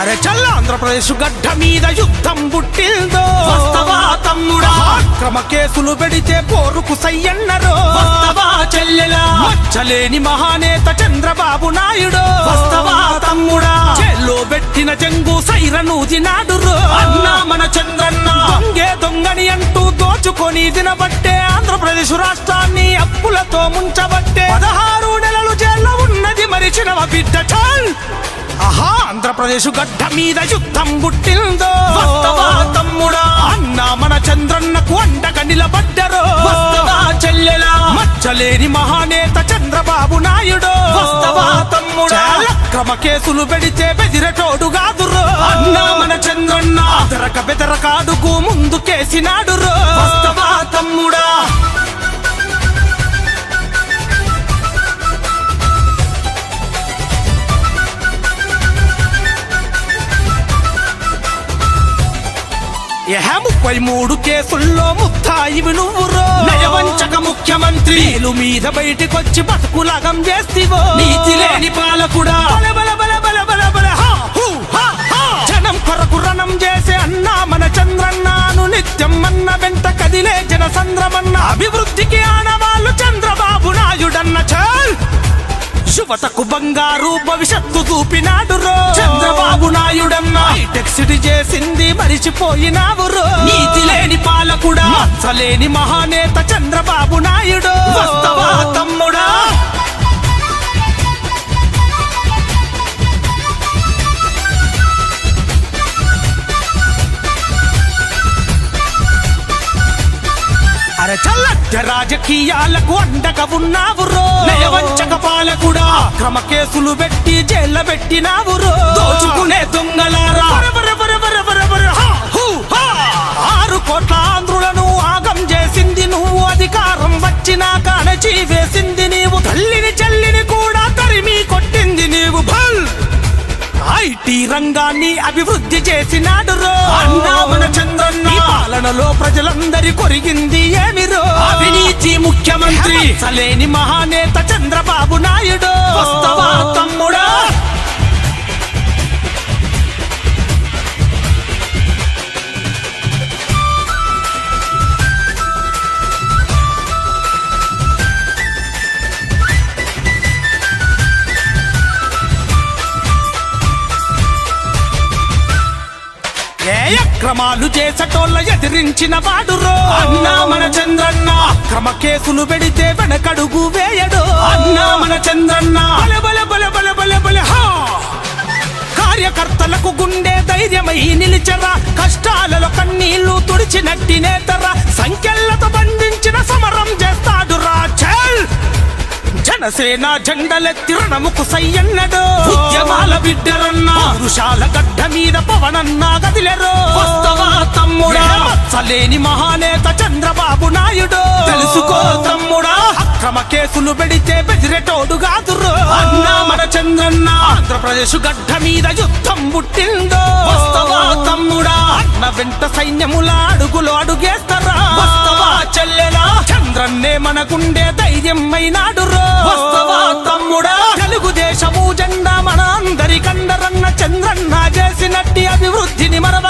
అరే చల్ల ఆంధ్రప్రదేశ్ గడ్డ మీద యుద్ధం పుట్టిందో. తమ్ముడా? అక్రమ కేసులు పెడితే పోరుకు సయ్యన్నరో. చెల్లెలా? మచ్చలేని మహానేత చంద్రబాబు నాయుడు. తమ్ముడా? జైల్లో పెట్టిన జంగు సైరనూది నాడురో అన్నా మన చంద్రన్న. దొంగే దొంగని అంటూ దోచుకొని తినబట్టే ఆంధ్రప్రదేశ్ రాష్ట్రాన్ని అప్పులతో ముంచబట్టే. పదహారు నెలలు జైల్లో ఉన్నది మరిచిన బిడ్డ చాల్. ఆంధ్రప్రదేశ్ గడ్డ మీద యుద్ధం పుట్టిందో. తమ్ముడా? అన్న మన చంద్రన్నకు అండగా నిలబడ్డరో. చెల్లెలా? మచ్చలేని మహానేత చంద్రబాబు నాయుడు. తమ్ముడా? అక్రమ కేసులు పెడితే బెదిరటోడు కాదురో అన్నా మన చంద్రన్న బెదరక బెదరక అడుగు ముందుకేసినాడు రో తమ్ముడా? ఏ ముప్పై మూడు కేసుల్లో ముత్తాయివి నువ్వు రో నయవంచక ముఖ్యమంత్రి. నీలు మీద బయటికొచ్చి బతుకులగం చేస్తివో. నీతి లేని పాలకుడా. జనం కొరకు రణం చేసే అన్నా మన చంద్రన్నాను నిత్యం అన్న వెంట కదిలే జన సంద్రమన్న. అభివృద్ధికి ఆనవాళ్ళు చంద్రబాబు నాయుడన్న చాల్. యువతకు బంగారు భవిష్యత్తు చూపినాడు రో చంద్రబాబు నాయుడన్న హైటెక్ సిటీ చేసింది మరిచిపోయినావు రో. నీతి లేని పాలకుడా. మచ్చలేని మహానేత చంద్రబాబు నాయుడు. వస్తవా తమ్ముడా. చల్లట్ట రాజకీయాలకు అండగా ఉన్నావు నయవంచక పాలకుడా. అక్రమ కేసులు పెట్టి జైల్లో పెట్టినావు రో. దోచుకునే అణచి వేసింది నీవు తల్లిని చెల్లిని కూడా తరిమి కొట్టింది నీవు. భల్! ఐటీ రంగాన్ని అభివృద్ధి చేసినాడు రో. అన్నా మన చంద్రన్న. పాలనలో ప్రజలందరి కొరిగింది ఏమిరో అవినీతి ముఖ్యమంత్రి. సలేని మహానేత చంద్రబాబు నాయుడు. వస్తవా తమ్ముడా? అక్రమాలు చేసటోళ్ళ ఎదిరించిన వాడు రో అన్నా మన చంద్రన్న అక్రమ కేసులు పెడితే వెనకడుగు వేయడు. అన్నా మన చంద్రన్న బల బల బల బల బల హా. కార్యకర్తలకు గుండె ధైర్యమై నిలిచరా. కష్టాలలో కన్నీళ్ళు తుడిచినట్టి నేతరా. సంఖ్యలతో బంధించిన సమరం చేస్తాడు చల్! జనసేన జెండలెత్తి రణముకు సయ్యన్నడు. ఉద్యమాల బిడ్డరన్న పురుషాల గడ్డ మీద పవనన్నా గదిలెరో. తమ్ముడా. మచ్చలేని మహానేత చంద్రబాబు నాయుడు. తెలుసుకో తమ్ముడా. అక్రమ కేసులు పెడితే బెదిరెటోడు కాదురో అన్నా మన చంద్రన్న. ఆంధ్రప్రదేశ్ గడ్డ మీద యుద్ధం పుట్టిందో. వస్తవా తమ్ముడా. అన్న వెంట సైన్యముల అడుగులు అడుగేస్తారా. వస్తవా చెల్లెలా. చంద్రన్నే మనకుండే ధైర్యం అయినాడు వస్తవా తమ్ముడా. తెలుగుదేశము జెండా మన అందరి కండరన్న చంద్రన్న చేసినట్టి అభివృద్ధిని మరవకన్నా